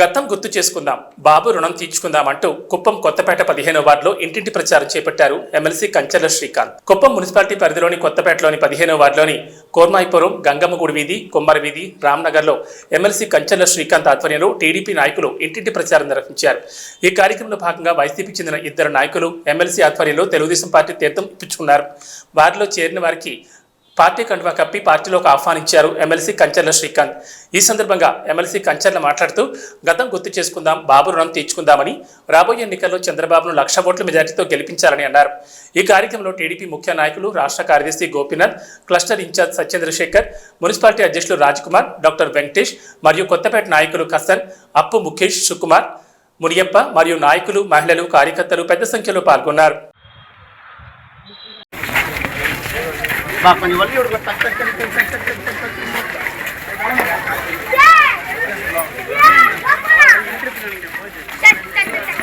గతం గుర్తు చేసుకుందాం. బాబు రుణం తీర్చుకుందాం అంటూ కుప్పం కొత్తపేట పదిహేనో వార్డులో ఇంటింటి ప్రచారం చేపట్టారు ఎమ్మెల్సీ కంచర్ల శ్రీకాంత్. కుప్పం మున్సిపాలిటీ పరిధిలోని కొత్తపేటలోని పదిహేనో వార్డులోని కోర్మాయిపురం గంగమ్మగుడి వీధి కుమ్మర వీధి రామ్నగర్లో ఎమ్మెల్సీ కంచర్ల శ్రీకాంత్ ఆధ్వర్యంలో టీడీపీ నాయకులు ఇంటింటి ప్రచారం నిర్వహించారు. ఈ కార్యక్రమంలో భాగంగా వైసీపీ చెందిన ఇద్దరు నాయకులు ఎమ్మెల్సీ ఆధ్వర్యంలో తెలుగుదేశం పార్టీ తీర్థం ఇప్పించుకున్నారు వారిలో చేరిన వారికి పార్టీ కండువా కప్పి పార్టీలోకి ఆహ్వానించారు ఎమ్మెల్సీ కంచర్ల శ్రీకాంత్. ఈ సందర్భంగా ఎమ్మెల్సీ కంచర్ల మాట్లాడుతూ గతం గుర్తు చేసుకుందాం బాబు రుణం తీర్చుకుందామని రాబోయే ఎన్నికల్లో చంద్రబాబును లక్ష ఓట్ల మెజార్టీతో గెలిపించాలని అన్నారు. ఈ కార్యక్రమంలో టీడీపీ ముఖ్య నాయకులు రాష్ట్ర కార్యదర్శి Gopinath cluster incharge Satyendrasekhar municipality అధ్యక్షులు రాజ్కుమార్ డాక్టర్ వెంకటేష్ మరియు కొత్తపేట నాయకులు కసన్ అప్పు ముఖేష్ సుకుమార్ మునియప్ప మరియు నాయకులు మహిళలు కార్యకర్తలు పెద్ద సంఖ్యలో పాల్గొన్నారు. வா கொஞ்சம் வள்ளி விடுங்க டக் டக் டக் டக் டக் டக் டக் டக் டக் டக் டக்